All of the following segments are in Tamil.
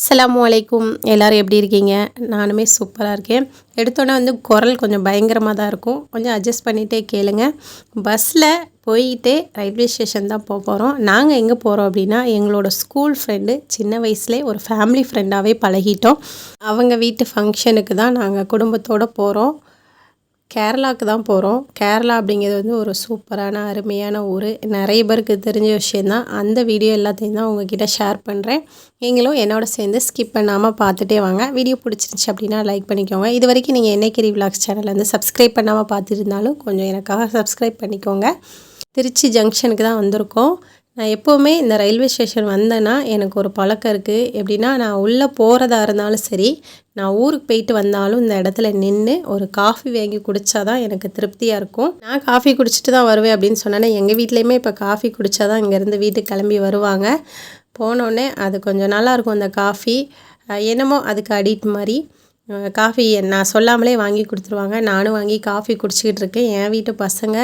அஸ்லாம் அலைக்கும். எல்லோரும் எப்படி இருக்கீங்க? நானுமே சூப்பராக இருக்கேன். எடுத்தோன்னே வந்து குரல் கொஞ்சம் பயங்கரமாக தான் இருக்கும். கொஞ்சம் அட்ஜஸ்ட் பண்ணிகிட்டே கேளுங்க. பஸ்ஸில் போயிட்டே ரயில்வே ஸ்டேஷன் தான் போக போகிறோம் நாங்கள் எங்கே போகிறோம் அப்படின்னா எங்களோட ஸ்கூல் ஃப்ரெண்டு சின்ன வயசுலேயே ஒரு ஃபேமிலி ஃப்ரெண்டாகவே பழகிட்டோம். அவங்க வீட்டு ஃபங்க்ஷனுக்கு தான் நாங்கள் குடும்பத்தோடு போகிறோம் கேரளாவுக்கு தான் போகிறோம் கேரளா அப்படிங்கிறது வந்து ஒரு சூப்பரான அருமையான ஊர். நிறைய பேருக்கு தெரிஞ்ச விஷயந்தான் அந்த வீடியோ எல்லாத்தையும் தான் உங்ககிட்ட ஷேர் பண்ணுறேன் நீங்களும் என்னோட சேர்ந்து ஸ்கிப் பண்ணாமல் பார்த்துட்டே வாங்க. வீடியோ பிடிச்சிருந்துச்சி அப்படின்னா லைக் பண்ணிக்கோங்க. இது வரைக்கும் நீங்கள் என்னைக்கிரி விலாக்ஸ் சேனல் வந்து சப்ஸ்கிரைப் பண்ணாமல் பார்த்துருந்தாலும் கொஞ்சம் எனக்காக சப்ஸ்கிரைப் பண்ணிக்கோங்க. திருச்சி ஜங்ஷனுக்கு தான் வந்திருக்கோம். நான் எப்போவுமே இந்த ரயில்வே ஸ்டேஷன் வந்தேன்னா எனக்கு ஒரு பழக்கம் இருக்குது எப்படின்னா நான் உள்ளே போகிறதா இருந்தாலும் சரி நான் ஊருக்கு போயிட்டு வந்தாலும் இந்த இடத்துல நின்று ஒரு காஃபி வாங்கி குடித்தா தான் எனக்கு திருப்தியாக இருக்கும். நான் காஃபி குடிச்சிட்டு தான் வருவேன் அப்படின்னு சொன்னேன்னா எங்கள் வீட்லேயுமே இப்போ காஃபி குடித்தா தான் இங்கேருந்து வீட்டுக்கு கிளம்பி வருவாங்க. போனோடனே அது கொஞ்சம் நல்லாயிருக்கும் அந்த காஃபி. என்னமோ அதுக்கு அடிட் மாதிரி. காஃபி நான் சொல்லாமலே வாங்கி கொடுத்துருவாங்க. நானும் வாங்கி காஃபி குடிச்சிக்கிட்டு இருக்கேன். என் வீட்டு பசங்க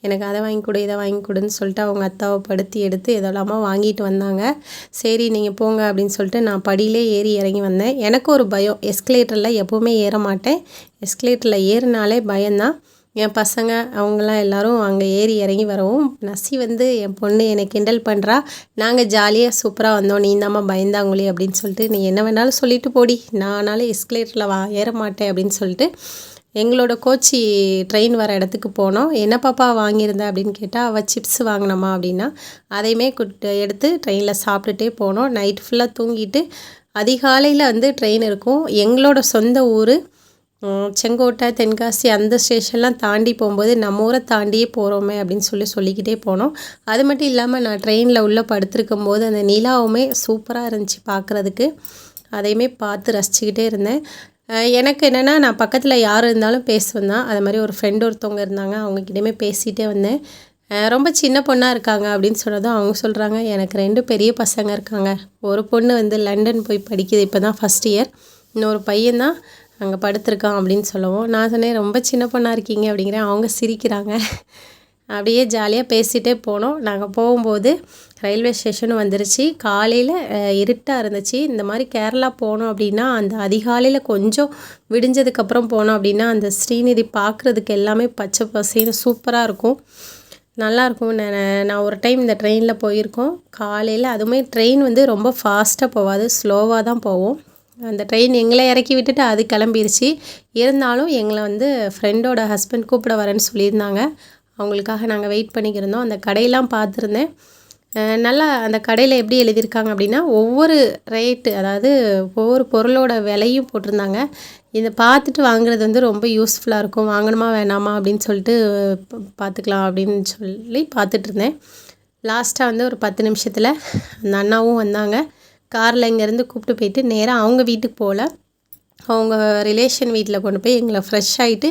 எனக்கு அதை வாங்கி கொடு இதை வாங்கி கொடுன்னு சொல்லிட்டு அவங்க அத்தாவை படுத்தி எடுத்து எதெல்லாமோ வாங்கிட்டு வந்தாங்க. சரி நீங்கள் போங்க அப்படின்னு சொல்லிட்டு நான் படியிலே ஏறி இறங்கி வந்தேன். எனக்கு ஒரு பயம். எஸ்கலேட்டரில் எப்போவுமே ஏற மாட்டேன். எஸ்கலேட்டரில் ஏறினாலே பயம்தான். என் பசங்க அவங்களாம் எல்லோரும் அங்கே ஏறி இறங்கி வரவும் நசி வந்து என் பொண்ணு என்னை கிண்டல் பண்ணுறா நாங்கள் ஜாலியாக சூப்பராக வந்தோம். நீ தாம்மா பயந்தாங்களே அப்படின்னு சொல்லிட்டு நீ என்ன வேணாலும் சொல்லிட்டு போடி. நானாலும் எஸ்கலேட்டரில் வா ஏற மாட்டேன் அப்படின்னு சொல்லிட்டு எங்களோட கோச்சி ட்ரெயின் வர இடத்துக்கு போனோம். என்ன பாப்பா வாங்கியிருந்த? அப்படின்னு கேட்டால் அவள் சிப்ஸ் வாங்கினம்மா அப்படின்னா அதையுமே எடுத்து ட்ரெயினில் சாப்பிட்டுட்டே போனோம். நைட் ஃபுல்லாக தூங்கிட்டு அதிகாலையில் வந்து ட்ரெயின் இருக்கும். எங்களோட சொந்த ஊர் செங்கோட்டை தென்காசி அந்த ஸ்டேஷன்லாம் தாண்டி போகும்போது நம்ம ஊரை தாண்டியே போகிறோமே அப்படின்னு சொல்லி சொல்லிக்கிட்டே போனோம். அது மட்டும் இல்லாமல் நான் ட்ரெயினில் உள்ளே படுத்திருக்கும் போது அந்த நிலாவுமே சூப்பராக இருந்துச்சு பார்க்குறதுக்கு அதையுமே பார்த்து ரசிச்சுக்கிட்டே இருந்தேன். எனக்கு என்னென்னா நான் பக்கத்தில் யார் இருந்தாலும் பேசுவேன் தான். அது மாதிரி ஒரு ஃப்ரெண்டு ஒருத்தவங்க இருந்தாங்க அவங்கக்கிட்டேயுமே பேசிகிட்டே வந்தேன். ரொம்ப சின்ன பொண்ணாக இருக்காங்க அப்படின்னு சொன்னதும் அவங்க சொல்கிறாங்க எனக்கு ரெண்டு பெரிய பசங்க இருக்காங்க. ஒரு பொண்ணு வந்து லண்டன் போய் படிக்குது இப்போ தான் ஃபஸ்ட் இயர் இன்னொரு பையன் தான். அங்கே படுத்திருக்கான் அப்படின்னு சொல்லவும் நான் சொன்னேன் ரொம்ப சின்ன பொண்ணாக இருக்கீங்க அப்படிங்கிறேன் அவங்க சிரிக்கிறாங்க. அப்படியே ஜாலியாக பேசிகிட்டே போனோம். நாங்கள் போகும்போது ரயில்வே ஸ்டேஷனும் வந்துருச்சு. காலையில் இருட்டாக இருந்துச்சு. இந்த மாதிரி கேரளா போனோம் அப்படின்னா அந்த அதிகாலையில் கொஞ்சம் விடிஞ்சதுக்கப்புறம் போனோம் அப்படின்னா அந்த ஸ்ரீநிதி பார்க்குறதுக்கு எல்லாமே பச்சை பசேன்னு சூப்பராக இருக்கும். நல்லாயிருக்கும் நான் நான் ஒரு டைம் இந்த ட்ரெயினில் போயிருக்கோம். காலையில் அதுவுமே ட்ரெயின் வந்து ரொம்ப ஃபாஸ்ட்டாக போகாது ஸ்லோவாக தான் போவோம். அந்த ட்ரெயின் எங்களை இறக்கி விட்டுட்டு அது கிளம்பிருச்சு. இருந்தாலும் எங்களை வந்து ஃப்ரெண்டோட ஹஸ்பண்ட் கூப்பிட வரேன்னு சொல்லியிருந்தாங்க. அவங்களுக்காக நாங்கள் வெயிட் பண்ணிக்கிருந்தோம். அந்த கடையெல்லாம் பார்த்துருந்தேன். நல்லா அந்த கடையில் எப்படி எழுதியிருக்காங்க அப்படின்னா ஒவ்வொரு ரேட்டு அதாவது ஒவ்வொரு பொருளோட விலையும் போட்டிருந்தாங்க. இதை பார்த்துட்டு வாங்குறது வந்து ரொம்ப யூஸ்ஃபுல்லாக இருக்கும். வாங்கணுமா வேணாமா அப்படின்னு சொல்லிட்டு பார்த்துக்கலாம் அப்படின்னு சொல்லி பார்த்துட்ருந்தேன் லாஸ்ட்டாக வந்து ஒரு பத்து நிமிஷத்தில் அந்த அண்ணாவும் வந்தாங்க. காரில் இங்கேருந்து கூப்பிட்டு போயிட்டு நேராக அவங்க வீட்டுக்கு போகல. அவங்க ரிலேஷன் வீட்டில் கொண்டு போய் எங்களை ஃப்ரெஷ் ஆகிட்டு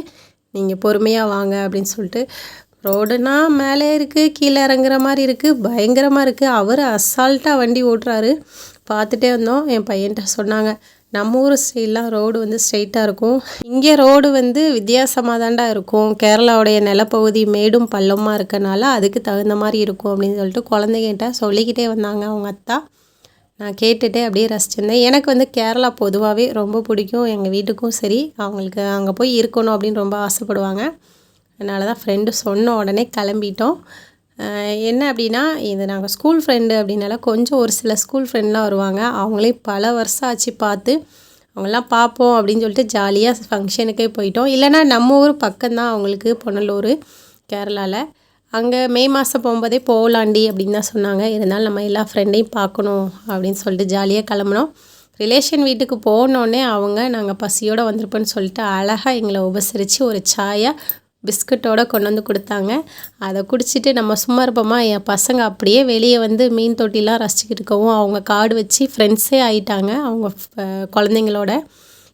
நீங்கள் பொறுமையாக வாங்க அப்படின்னு சொல்லிட்டு ரோடுனா மேலே இருக்குது கீழே இறங்குற மாதிரி இருக்குது பயங்கரமாக இருக்குது அவர் அசால்ட்டாக வண்டி ஓட்டுறாரு. பார்த்துட்டே வந்தோம். என் பையன்கிட்ட சொன்னாங்க நம்ம ஊர் ஸ்டைல்லாம் ரோடு வந்து ஸ்ட்ரைட்டாக இருக்கும். இங்கே ரோடு வந்து வித்தியாசமாக தாண்டா இருக்கும். கேரளாவுடைய நிலப்பகுதி மேடும் பள்ளமாக இருக்கனால அதுக்கு தகுந்த மாதிரி இருக்கும் அப்படின்னு சொல்லிட்டு குழந்தைகிட்ட சொல்லிக்கிட்டே வந்தாங்க அவங்க அத்தா. நான் கேட்டுகிட்டே அப்படியே ரசிச்சிருந்தேன். எனக்கு வந்து கேரளா பொதுவாகவே ரொம்ப பிடிக்கும். எங்கள் வீட்டுக்கும் சரி. அவங்களுக்கு அங்கே போய் இருக்கணும் அப்படின்னு ரொம்ப ஆசைப்படுவாங்க. அதனால தான் ஃப்ரெண்டு சொன்ன உடனே கிளம்பிட்டோம். என்ன அப்படின்னா இது நாங்கள் ஸ்கூல் ஃப்ரெண்டு அப்படின்னால கொஞ்சம் ஒரு சில ஸ்கூல் ஃப்ரெண்ட்லாம் வருவாங்க. அவங்களே பல வருஷம் ஆச்சு பார்த்து. அவங்களாம் பார்ப்போம் அப்படின்னு சொல்லிட்டு ஜாலியாக ஃபங்க்ஷனுக்கே போயிட்டோம். இல்லைனா நம்ம ஊர் பக்கம்தான் அவங்களுக்கு பொன்னலூர் கேரளாவில் அங்கே மே மாதம் போகும்போதே போகலாண்டி அப்படின்னு தான் சொன்னாங்க. இருந்தாலும் நம்ம எல்லா ஃப்ரெண்டையும் பார்க்கணும் அப்படின்னு சொல்லிட்டு ஜாலியாக கிளம்புனோம். ரிலேஷன் வீட்டுக்கு போனோடனே அவங்க நாங்கள் பசியோடு வந்திருப்போன்னு சொல்லிட்டு அழகாக எங்களை உபசரித்து ஒரு சாயாக பிஸ்கட்டோடு கொண்டு வந்து கொடுத்தாங்க. அதை குடிச்சிட்டு நம்ம சும்மா இருப்போமா? என் பசங்க அப்படியே வெளியே வந்து மீன் தொட்டிலாம் ரசிச்சுக்கிட்டு இருக்கவும் அவங்க காடு வச்சு ஃப்ரெண்ட்ஸே ஆகிட்டாங்க அவங்க குழந்தைங்களோட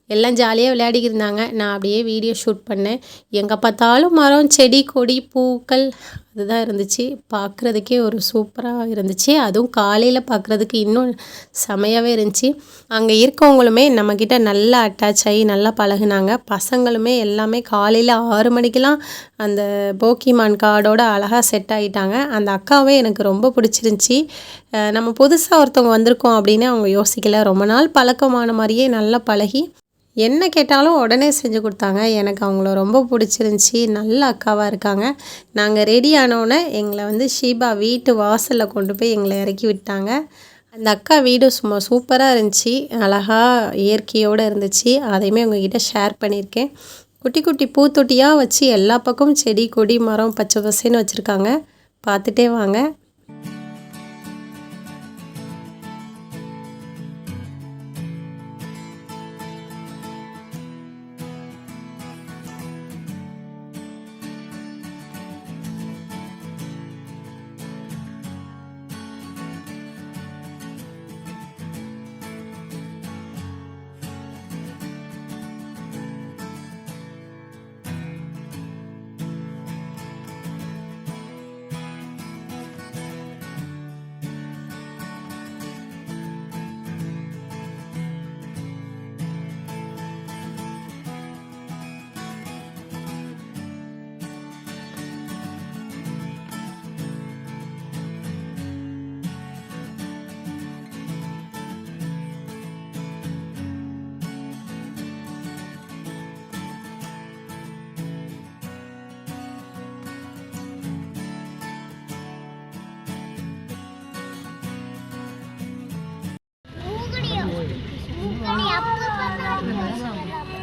எல்லாம் ஜாலியாக விளையாடிக்கிட்டு இருந்தாங்க. நான் அப்படியே வீடியோ ஷூட் பண்ணேன். எங்கே பார்த்தாலும் மரம் செடி கொடி பூக்கள் அதுதான் இருந்துச்சு. பார்க்குறதுக்கே ஒரு சூப்பராக இருந்துச்சு. அதுவும் காலையில் பார்க்குறதுக்கு இன்னும் செமையாகவே இருந்துச்சு. அங்கே இருக்கவங்களுமே நம்மக்கிட்ட நல்லா அட்டாச் ஆகி நல்லா பழகுனாங்க. பசங்களுமே எல்லாமே காலையில் ஆறு மணிக்கெலாம் அந்த போக்கிமான் கார்டோட அழகாக செட் ஆகிட்டாங்க அந்த அக்காவே எனக்கு ரொம்ப பிடிச்சிருந்துச்சி. நம்ம புதுசாக ஒருத்தவங்க வந்திருக்கோம் அப்படின்னு அவங்க யோசிக்கல. ரொம்ப நாள் பழக்கமான மாதிரியே நல்லா பழகி என்ன கேட்டாலும் உடனே செஞ்சு கொடுத்தாங்க. எனக்கு அவங்கள ரொம்ப பிடிச்சிருந்துச்சி. நல்ல அக்காவாக இருக்காங்க. நாங்கள் ரெடி ஆனோடனே எங்களை வந்து ஷீபா வீட்டு வாசலில் கொண்டு போய் எங்களை இறக்கி விட்டாங்க. அந்த அக்கா வீடு சும்மா சூப்பராக இருந்துச்சு. அழகாக இயற்கையோடு இருந்துச்சு. அதையுமே உங்ககிட்ட ஷேர் பண்ணியிருக்கேன். குட்டி குட்டி பூத்தொட்டியாக வச்சு எல்லா பக்கமும் செடி கொடி மரம் பச்சை பசைன்னு வச்சுருக்காங்க. பார்த்துட்டே வாங்க.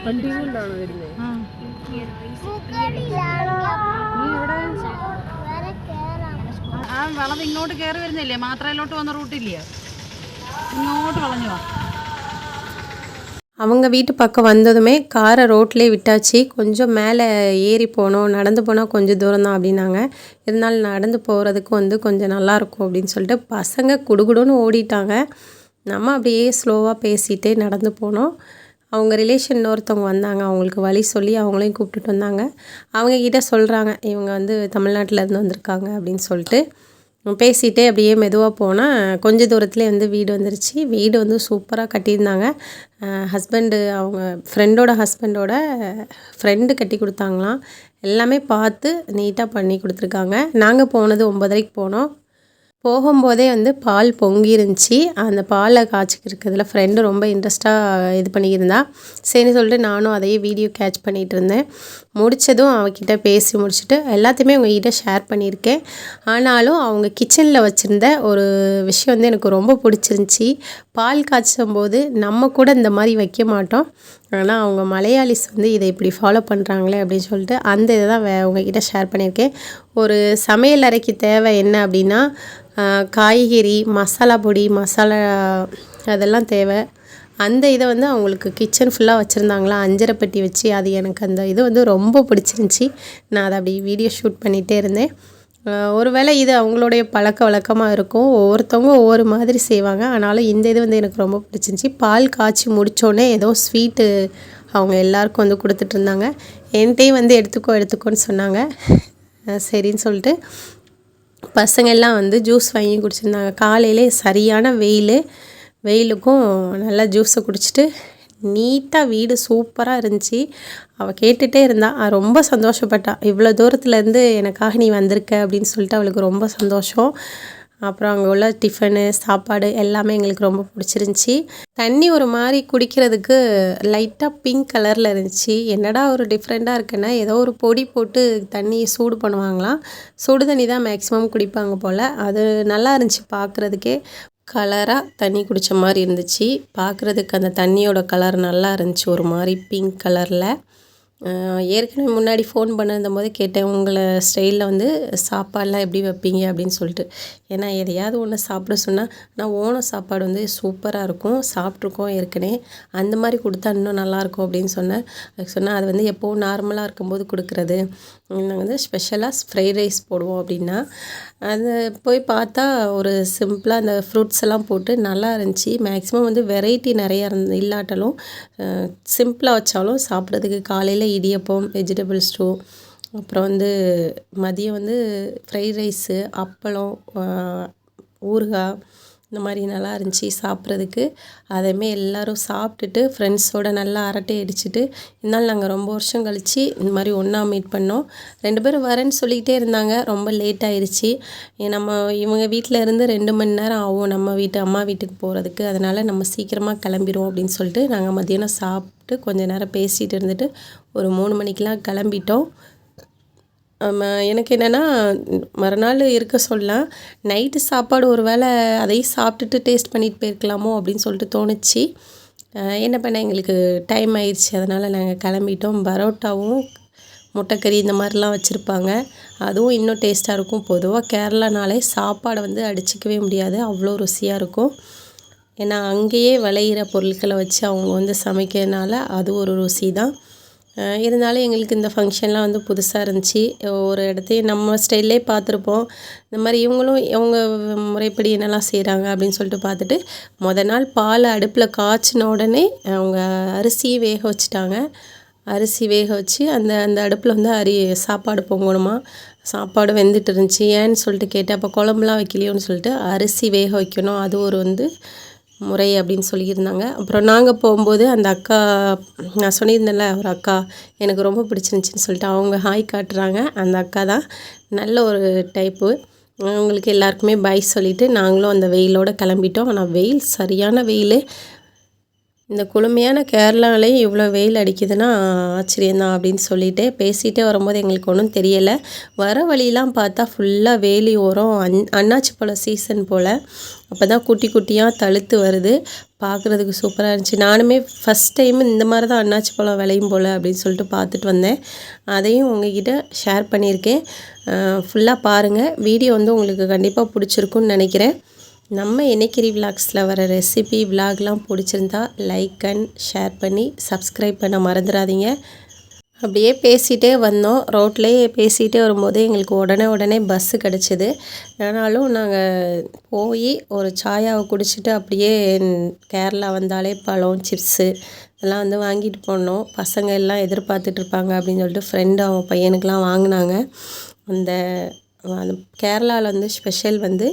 വണ്ടികൊണ്ടാണോ വരുന്നത് ആ വളവ് ഇങ്ങോട്ട് കയറി വരുന്നില്ലേ മാത്രയിലോട്ട് വന്ന റൂട്ടില്ലേ ഇങ്ങോട്ട് വളഞ്ഞു വാ அவங்க வீட்டு பக்கம் வந்ததுமே காரை ரோட்லேயே விட்டாச்சு கொஞ்சம் மேலே ஏறி போனோம் நடந்து போனால் கொஞ்சம் தூரம் தான் அப்படின்னாங்க இருந்தாலும் நடந்து போகிறதுக்கு வந்து கொஞ்சம் நல்லாயிருக்கும் அப்படின்னு சொல்லிட்டு பசங்க குடுகுடுன்னு ஓடிட்டாங்க நம்ம அப்படியே ஸ்லோவாக பேசிகிட்டே நடந்து போனோம் அவங்க ரிலேஷன் ஒருத்தவங்க வந்தாங்க அவங்களுக்கு வழி சொல்லி அவங்களையும் கூப்பிட்டுட்டு வந்தாங்க. அவங்க கிட்ட சொல்கிறாங்க இவங்க வந்து தமிழ்நாட்டிலேருந்து வந்திருக்காங்க அப்படின்னு சொல்லிட்டு. பேசிகிட்டே அப்படியே மெதுவாக போனால் கொஞ்ச தூரத்துலேயே வந்து வீடு வந்துருச்சு. வீடு வந்து சூப்பராக கட்டியிருந்தாங்க. ஹஸ்பண்டு அவங்க ஃப்ரெண்டோட ஹஸ்பண்டோட ஃப்ரெண்டு கட்டி கொடுத்தாங்களாம். எல்லாமே பார்த்து நீட்டாக பண்ணி கொடுத்துருக்காங்க. நாங்கள் போனது ஒம்பதரைக்கு போனோம். போகும்போதே வந்து பால் பொங்கி இருந்துச்சு அந்த பாலை காய்ச்சிக்கிறதுல ஃப்ரெண்டு ரொம்ப இன்ட்ரெஸ்ட்டாக இது பண்ணியிருந்தா. சரின்னு சொல்லிட்டு நானும் அதையே வீடியோ கேட்ச் பண்ணிகிட்டு இருந்தேன் முடித்ததும் அவகிட்ட பேசி முடிச்சுட்டு எல்லாத்தையுமே உங்ககிட்ட ஷேர் பண்ணியிருக்கேன். ஆனாலும் அவங்க கிச்சனில் வச்சுருந்த ஒரு விஷயம் வந்து எனக்கு ரொம்ப பிடிச்சிருந்துச்சி. பால் காய்ச்சும் போது நம்ம கூட இந்த மாதிரி வைக்க மாட்டோம். ஆனால் அவங்க மலையாளிஸ் வந்து இதை இப்படி ஃபாலோ பண்ணுறாங்களே அப்படின்னு சொல்லிட்டு அந்த இதை தான் வே உங்ககிட்ட ஷேர் பண்ணியிருக்கேன். ஒரு சமையல் அறைக்கு தேவை என்ன அப்படின்னா காய்கறி மசாலா பொடி மசாலா அதெல்லாம் தேவை. அந்த இதை வந்து அவங்களுக்கு கிச்சன் ஃபுல்லாக வச்சுருந்தாங்களா? அஞ்சரை பெட்டி வச்சு அது எனக்கு அந்த இது வந்து ரொம்ப பிடிச்சிருந்துச்சி. நான் அதை அப்படி வீடியோ ஷூட் பண்ணிகிட்டே இருந்தேன். ஒருவேளை இது அவங்களுடைய பழக்க வழக்கமாக இருக்கும். ஒவ்வொருத்தவங்க ஒவ்வொரு மாதிரி செய்வாங்க. ஆனாலும் இந்த இது வந்து எனக்கு ரொம்ப பிடிச்சிருந்துச்சி. பால் காய்ச்சி முடித்தோடனே ஏதோ ஸ்வீட்டு அவங்க எல்லாருக்கும் வந்து கொடுத்துட்டு இருந்தாங்க. என்கிட்டையும் வந்து எடுத்துக்கோ எடுத்துக்கோன்னு சொன்னாங்க. சரின்னு சொல்லிட்டு பசங்க எல்லாம் வந்து ஜூஸ் வாங்கி குடிச்சிருந்தாங்க. காலையிலே சரியான வெயில். வெயிலுக்கும் நல்லா ஜூஸை குடிச்சிட்டு நீட்டாக வீடு சூப்பராக இருந்துச்சு. அவள் கேட்டுகிட்டே இருந்தாள் ரொம்ப சந்தோஷப்பட்டாள் இவ்வளோ தூரத்துலேருந்து எனக்காக நீ வந்திருக்க அப்படின்னு சொல்லிட்டு அவளுக்கு ரொம்ப சந்தோஷம். அப்புறம் அங்கே உள்ள டிஃபனு சாப்பாடு எல்லாமே எங்களுக்கு ரொம்ப பிடிச்சிருந்துச்சி. தண்ணி ஒரு மாதிரி குடிக்கிறதுக்கு லைட்டாக பிங்க் கலரில் இருந்துச்சு. என்னடா ஒரு டிஃப்ரெண்ட்டாக இருக்குன்னா ஏதோ ஒரு பொடி போட்டு தண்ணி சூடு பண்ணுவாங்களாம். சுடு தண்ணி தான் மேக்ஸிமம் குடிப்பாங்க போல். அது நல்லா இருந்துச்சு பார்க்குறதுக்கே கலராக தண்ணி குடித்த மாதிரி இருந்துச்சு. பார்க்குறதுக்கு அந்த தண்ணியோட கலர் நல்லா இருந்துச்சு. ஒரு மாதிரி பிங்க் கலரில் ஏற்கனவே முன்னாடி ஃபோன் பண்ணிருந்த போது கேட்டேன் உங்களை ஸ்டைலில் வந்து சாப்பாடெலாம் எப்படி வைப்பீங்க அப்படின்னு சொல்லிட்டு. ஏன்னா எதையாவது ஒன்று சாப்பிட சொன்னால் நான் ஓணம் சாப்பாடு வந்து சூப்பராக இருக்கும் சாப்பிட்ருக்கோம் ஏற்கனவே. அந்த மாதிரி கொடுத்தா இன்னும் நல்லாயிருக்கும் அப்படின்னு சொன்னேன். அதுக்கு சொன்னால் அது வந்து எப்போவும் நார்மலாக இருக்கும்போது கொடுக்குறது. நாங்கள் வந்து ஸ்பெஷலாக ஃப்ரைட் ரைஸ் போடுவோம் அப்படின்னா அது போய் பார்த்தா ஒரு சிம்பிளாக அந்த ஃப்ரூட்ஸ் எல்லாம் போட்டு நல்லா இருந்துச்சு. மேக்ஸிமம் வந்து வெரைட்டி நிறையா இருந்து இல்லாட்டாலும் சிம்பிளாக வச்சாலும் சாப்பிட்றதுக்கு காலையில் இடியப்பம் வெஜிடபிள் ஸ்டூ அப்புறம் வந்து மதியம் வந்து ஃப்ரைட் ரைஸு அப்பளம் ஊறுகாய் இந்த மாதிரி நல்லா இருந்துச்சு சாப்பிட்றதுக்கு. அதையுமே எல்லோரும் சாப்பிட்டுட்டு ஃப்ரெண்ட்ஸோடு நல்லா அரட்டை அடிச்சுட்டு இருந்தாலும் நாங்கள் ரொம்ப வருஷம் கழித்து இந்த மாதிரி ஒன்றா மீட் பண்ணோம். ரெண்டு பேரும் வரேன்னு சொல்லிக்கிட்டே இருந்தாங்க. ரொம்ப லேட் ஆயிடுச்சு நம்ம இவங்க வீட்டில் இருந்து ரெண்டு மணி நேரம் ஆகும் நம்ம வீட்டு அம்மா வீட்டுக்கு போகிறதுக்கு அதனால் நம்ம சீக்கிரமாக கிளம்பிடுவோம் அப்படின்னு சொல்லிட்டு நாங்கள் மதியானம் சாப்பிட்டு கொஞ்ச நேரம் பேசிகிட்டு இருந்துட்டு ஒரு மூணு மணிக்கெலாம் கிளம்பிட்டோம். எனக்கு என்னென்னா மறுநாள் இருக்க சொல்லலாம் நைட்டு சாப்பாடு ஒரு வேளை அதையும் சாப்பிட்டுட்டு டேஸ்ட் பண்ணிட்டு போயிருக்கலாமோ அப்படின்னு சொல்லிட்டு தோணுச்சு. என்ன பண்ண எங்களுக்கு டைம் ஆயிடுச்சு. அதனால் நாங்கள் கிளம்பிட்டோம். பரோட்டாவும் முட்டைக்கறி இந்த மாதிரிலாம் வச்சுருப்பாங்க. அதுவும் இன்னும் டேஸ்ட்டாக இருக்கும். பொதுவாக கேரளானாலே சாப்பாடை வந்து அடிச்சிக்கவே முடியாது. அவ்வளோ ருசியாக இருக்கும். ஏன்னா அங்கேயே விளையிற பொருட்களை வச்சு அவங்க வந்து சமைக்கிறதுனால அது ஒரு ருசி தான் இருந்தாலும் எங்களுக்கு இந்த ஃபங்க்ஷன்லாம் வந்து புதுசாக இருந்துச்சு. ஒரு இடத்தையும் நம்ம ஸ்டைல்லே பார்த்துருப்போம். இந்த மாதிரி இவங்களும் இவங்க முறைப்படி என்னெல்லாம் செய்கிறாங்க அப்படின்னு சொல்லிட்டு பார்த்துட்டு மொதல் நாள் பால் அடுப்பில் காய்ச்சின உடனே அவங்க அரிசியை வேக வச்சுட்டாங்க. அரிசி வேக வச்சு அந்த அந்த அடுப்பில் வந்து அரி சாப்பாடு பொங்கணுமா? சாப்பாடு வெந்துட்டு இருந்துச்சு. ஏன்னு சொல்லிட்டு கேட்டேன். அப்போ குழம்புலாம் வைக்கலையோன்னு சொல்லிட்டு அரிசி வேக வைக்கணும். அது ஒரு வந்து முறை அப்படின்னு சொல்லியிருந்தாங்க. அப்புறம் நாங்கள் போகும்போது அந்த அக்கா நான் சொல்லியிருந்தேன்ல ஒரு அக்கா எனக்கு ரொம்ப பிடிச்சிருந்துச்சின்னு சொல்லிட்டு அவங்க ஹாய் காட்டுறாங்க. அந்த அக்கா தான் நல்ல ஒரு டைப்பு அவங்களுக்கு எல்லாருக்குமே பை சொல்லிவிட்டு நாங்களும் அந்த வெயிலோட கிளம்பிட்டோம். ஆனால் வெயில் சரியான வெயில். இந்த குளுமையான கேரளாலேயும் இவ்வளோ வெயில் அடிக்குதுன்னா ஆச்சரியந்தான் அப்படின்னு சொல்லிட்டு பேசிகிட்டே வரும்போது எங்களுக்கு ஒன்றும் தெரியலை. வர வழியெலாம் பார்த்தா ஃபுல்லாக வேலி ஓரம் அன் அண்ணாச்சி பழம் சீசன் போல். அப்போ தான் குட்டி குட்டியாக தழுத்து வருது. பார்க்குறதுக்கு சூப்பராக இருந்துச்சு. நானுமே ஃபஸ்ட் டைம் இந்த மாதிரி தான் அண்ணாச்சி பழம் விளையும் போல் அப்படின்னு சொல்லிட்டு பார்த்துட்டு வந்தேன். அதையும் உங்ககிட்ட ஷேர் பண்ணியிருக்கேன். ஃபுல்லாக பாருங்கள் வீடியோ வந்து உங்களுக்கு கண்டிப்பாக பிடிச்சிருக்குன்னு நினைக்கிறேன். நம்ம என்னைக்கிரி விலாக்ஸில் வர ரெசிபி விலாக்லாம் பிடிச்சிருந்தா லைக் அண்ட் ஷேர் பண்ணி சப்ஸ்கிரைப் பண்ண மறந்துடாதீங்க அப்படியே பேசிகிட்டே வந்தோம். ரோட்லேயே பேசிகிட்டே வரும்போது எங்களுக்கு உடனே உடனே பஸ்ஸு கிடச்சிது. ஆனாலும் நாங்கள் போய் ஒரு சாயாவை குடிச்சிட்டு அப்படியே கேரளா வந்தாலே பழம் சிப்ஸு இதெல்லாம் வந்து வாங்கிட்டு போனோம். பசங்க எல்லாம் எதிர்பார்த்துட்டு இருப்பாங்க அப்படின்னு சொல்லிட்டு ஃப்ரெண்டு அவன் பையனுக்கெலாம் வாங்கினாங்க. அந்த அந்த கேரளாவில் வந்து ஸ்பெஷல் வந்து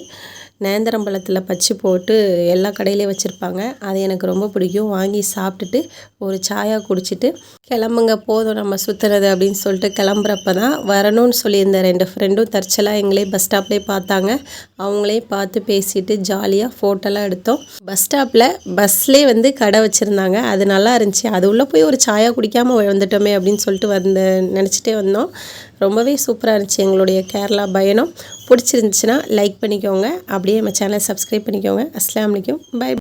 நேந்திரம்பழத்தில் பச்சு போட்டு எல்லா கடையிலையும் வச்சுருப்பாங்க. அது எனக்கு ரொம்ப பிடிக்கும். வாங்கி சாப்பிட்டுட்டு ஒரு சாயா குடிச்சிட்டு கிளம்புங்க போதும் நம்ம சுற்றுறது அப்படின்னு சொல்லிட்டு கிளம்புறப்ப தான் வரணும்னு சொல்லியிருந்த ரெண்டு ஃப்ரெண்டும் தற்சலாக எங்களே பஸ் ஸ்டாப்லேயே பார்த்தாங்க. அவங்களே பார்த்து பேசிட்டு ஜாலியாக ஃபோட்டோலாம் எடுத்தோம். பஸ் ஸ்டாப்பில் பஸ்லேயே வந்து கடை வச்சுருந்தாங்க. அது நல்லா இருந்துச்சு. அது உள்ளே போய் ஒரு சாயா குடிக்காமல் வந்துட்டோமே அப்படின்னு சொல்லிட்டு வந்து நினச்சிட்டே வந்தோம். ரொம்பவே சூப்பராக இருந்துச்சு எங்களுடைய கேரளா பயணம். பிடிச்சிருந்துச்சுன்னா லைக் பண்ணிக்கோங்க. அப்படியே நம்ம சேனலை சப்ஸ்கிரைப் பண்ணிக்கோங்க. அஸ்லாம் வலைக்கும். பை